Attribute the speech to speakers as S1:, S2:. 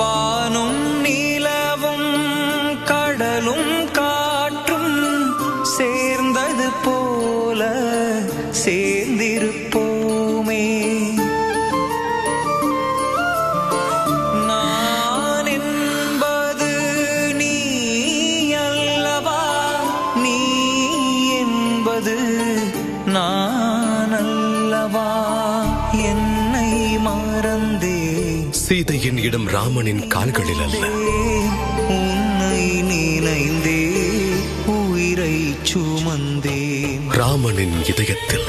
S1: வானும் நிலவும் கடலும் காற்றும் சேர்ந்தது போல சேர்ந்திருப்போமே. நான் என்பது நீ அல்லவா நீ என்பது நான் அல்லவா என்னை மறந்தே
S2: சீதையின் இடம் ராமனின் கால்களில் அல்ல.
S1: உன்னை நினைந்தே உயிரை சுமந்தேன்.
S2: ராமனின் இதயத்தில்.